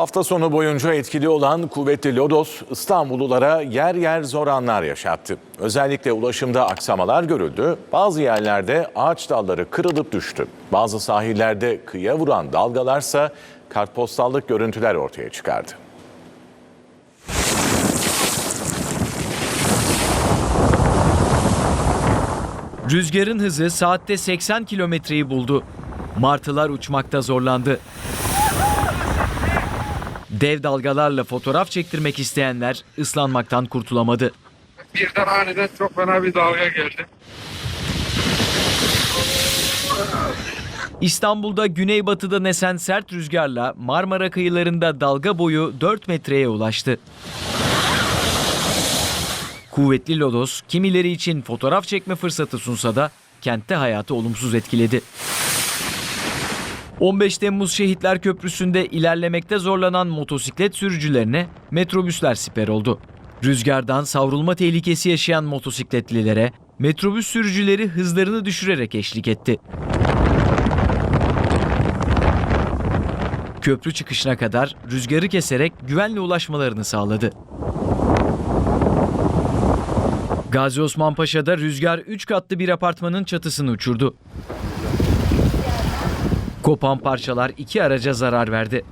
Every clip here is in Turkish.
Hafta sonu boyunca etkili olan kuvvetli lodos İstanbullulara yer yer zor anlar yaşattı. Özellikle ulaşımda aksamalar görüldü. Bazı yerlerde ağaç dalları kırılıp düştü. Bazı sahillerde kıyıya vuran dalgalarsa kartpostallık görüntüler ortaya çıkardı. Rüzgarın hızı saatte 80 kilometreyi buldu. Martılar uçmakta zorlandı. Dev dalgalarla fotoğraf çektirmek isteyenler ıslanmaktan kurtulamadı. Birden aniden çok fena bir dalga geldi. İstanbul'da güneybatıda nesen sert rüzgarla Marmara kıyılarında dalga boyu 4 metreye ulaştı. Kuvvetli lodos kimileri için fotoğraf çekme fırsatı sunsa da kentte hayatı olumsuz etkiledi. 15 Temmuz Şehitler Köprüsü'nde ilerlemekte zorlanan motosiklet sürücülerine metrobüsler siper oldu. Rüzgardan savrulma tehlikesi yaşayan motosikletlilere metrobüs sürücüleri hızlarını düşürerek eşlik etti. Köprü çıkışına kadar rüzgarı keserek güvenle ulaşmalarını sağladı. Gazi Osman Paşa'da rüzgar 3 katlı bir apartmanın çatısını uçurdu. Kopan parçalar iki araca zarar verdi.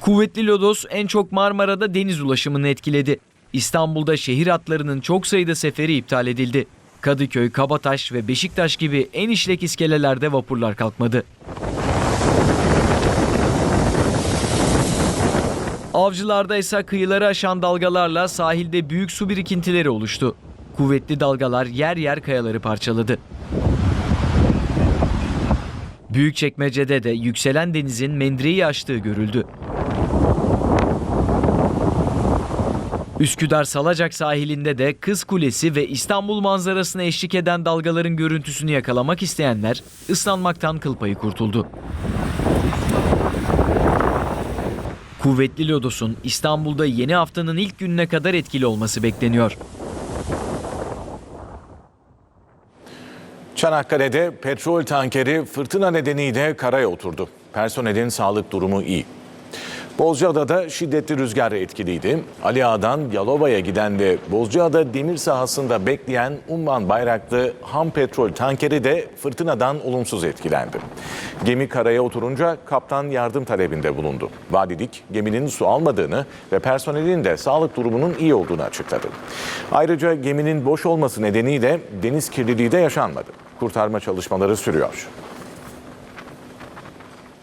Kuvvetli lodos en çok Marmara'da deniz ulaşımını etkiledi. İstanbul'da şehir hatlarının çok sayıda seferi iptal edildi. Kadıköy, Kabataş ve Beşiktaş gibi en işlek iskelelerde vapurlar kalkmadı. Avcılarda ise kıyıları aşan dalgalarla sahilde büyük su birikintileri oluştu. Kuvvetli dalgalar yer yer kayaları parçaladı. Büyükçekmece'de de yükselen denizin mendireyi aştığı görüldü. Üsküdar Salacak sahilinde de Kız Kulesi ve İstanbul manzarasına eşlik eden dalgaların görüntüsünü yakalamak isteyenler ıslanmaktan kıl payı kurtuldu. Kuvvetli lodosun İstanbul'da yeni haftanın ilk gününe kadar etkili olması bekleniyor. Çanakkale'de petrol tankeri fırtına nedeniyle karaya oturdu. Personelin sağlık durumu iyi. Bozcaada'da şiddetli rüzgar etkiliydi. Ali Ağa'dan Yalova'ya giden ve Bozcaada demir sahasında bekleyen Umman bayraklı ham petrol tankeri de fırtınadan olumsuz etkilendi. Gemi karaya oturunca kaptan yardım talebinde bulundu. Valilik geminin su almadığını ve personelin de sağlık durumunun iyi olduğunu açıkladı. Ayrıca geminin boş olması nedeniyle deniz kirliliği de yaşanmadı. Kurtarma çalışmaları sürüyor.